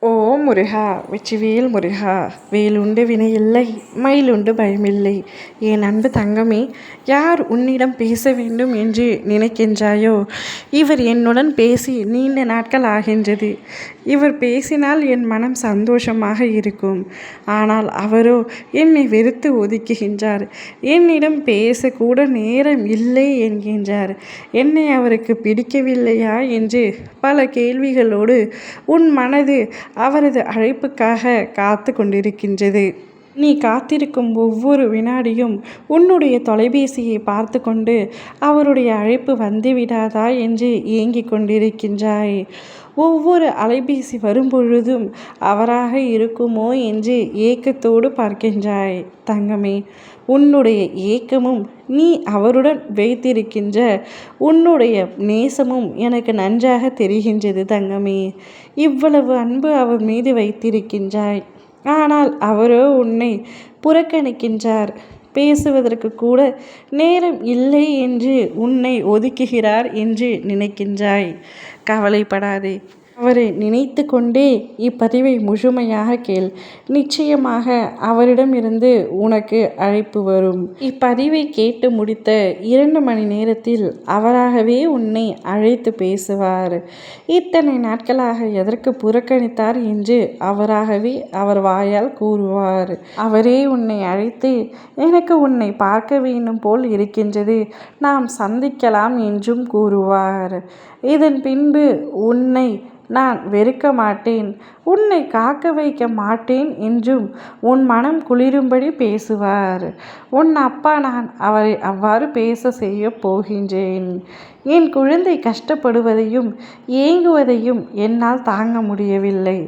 or ஓ முருகா வெற்றிவேல் முருகா வேலுண்டு வினையில்லை மயிலுண்டு பயமில்லை. என் அன்பு தங்கமே யார் உன்னிடம் பேச வேண்டும் என்று நினைக்கின்றாயோ? இவர் என்னுடன் பேசி நீண்ட நாட்கள் ஆகின்றது. இவர் பேசினால் என் மனம் சந்தோஷமாக இருக்கும். ஆனால் அவரோ என்னை வெறுத்து ஒதுக்குகின்றார். என்னிடம் பேசக்கூட நேரம் இல்லை என்கின்றார். என்னை அவருக்கு பிடிக்கவில்லையா என்று பல கேள்விகளோடு உன் மனது அவரது அழைப்புக்காக காத்து கொண்டிருக்கின்றது. நீ காத்திருக்கும் ஒவ்வொரு வினாடியும் உன்னுடைய தொலைபேசியை பார்த்து கொண்டு அவருடைய அழைப்பு வந்துவிடாதா என்று ஏங்கிக் கொண்டிருக்கின்றாய். ஒவ்வொரு அலைபேசி வரும்பொழுதும் அவராக இருக்குமோ என்று ஏக்கத்தோடு பார்க்கின்றாய். தங்கமே உன்னுடைய ஏக்கமும் நீ அவருடன் வைத்திருக்கின்ற உன்னுடைய நேசமும் எனக்கு நன்றாக தெரிகின்றது தங்கமே. இவ்வளவு அன்பு அவர் மீது வைத்திருக்கின்றாய். ஆனால் அவரோ உன்னை புறக்கணிக்கின்றார். பேசுவதற்கு கூட நேரம் இல்லை என்று உன்னை ஒதுக்குகிறார் என்று நினைக்கின்றாய். கவலைப்படாதே. அவரை நினைத்து கொண்டே இப்பதிவை முழுமையாக கேள். நிச்சயமாக அவரிடமிருந்து உனக்கு அழைப்பு வரும். இப்பதிவை கேட்டு முடித்த இரண்டு மணி நேரத்தில் அவராகவே உன்னை அழைத்து பேசுவார். இத்தனை நாட்களாக எதற்கு புறக்கணித்தார் என்று அவராகவே அவர் வாயால் கூறுவார். அவரே உன்னை அழைத்து எனக்கு உன்னை பார்க்க வேண்டும் போல் இருக்கின்றது. நாம் சந்திக்கலாம் என்றும் கூறுவார். இதன் பின்பு உன்னை நான் வெறுக்க மாட்டேன். உன்னை காக்க வைக்க மாட்டேன் என்றும் உன் மனம் குளிரும்படி பேசுவார். உன் அப்பா நான் அவரை அவ்வாறு பேச செய்ய போகின்றேன். என் குழந்தை கஷ்டப்படுவதையும் ஏங்குவதையும் என்னால் தாங்க முடியவில்லை.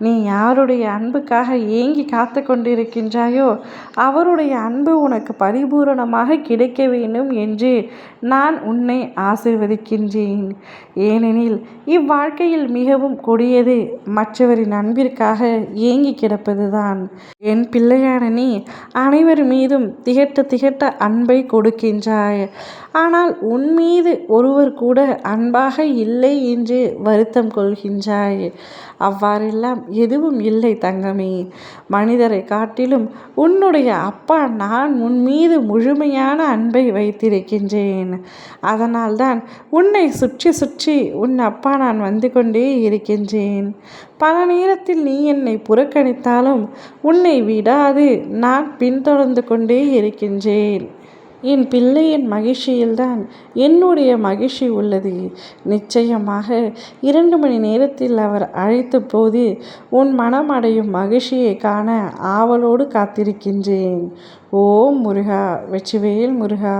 நீ யாருடைய அன்புக்காக ஏங்கி காத்து கொண்டிருக்கின்றாயோ அவருடைய அன்பு உனக்கு பரிபூரணமாக கிடைக்க வேண்டும் என்று நான் உன்னை ஆசிர்வதிக்கின்றேன். ஏனெனில் இவ்வாழ்க்கையில் மிகவும் கொடியது மற்றவரின் அன்பிற்காக ஏங்கி கிடப்பதுதான். என் பிள்ளையான நீ அனைவர் மீதும் திகட்ட திகட்ட அன்பை கொடுக்கின்றாய். ஆனால் உன் மீது ஒருவர் கூட அன்பாக இல்லை என்று வருத்தம் கொள்கின்றாய். அவ்வாறெல்லாம் எதுவும் இல்லை தங்கமே. மனிதரை காட்டிலும் உன்னுடைய அப்பா நான் உன் மீது முழுமையான அன்பை வைத்திருக்கின்றேன். அதனால்தான் உன்னை சுற்றி சுற்றி உன் அப்பா நான் வந்து கொண்டே இருக்கின்றேன். பல நேரத்தில் நீ என்னை புறக்கணித்தாலும் உன்னை விடாது நான் பின்தொடர்ந்து கொண்டே இருக்கின்றேன். என் பிள்ளையின் மகிழ்ச்சியில்தான் என்னுடைய மகிழ்ச்சி உள்ளது. நிச்சயமாக இரண்டு மணி நேரத்தில் அவர் அழைத்த போது உன் மனம் அடையும் மகிழ்ச்சியை காண ஆவலோடு காத்திருக்கின்றேன். ஓம் முருகா வெற்றிவேல் முருகா.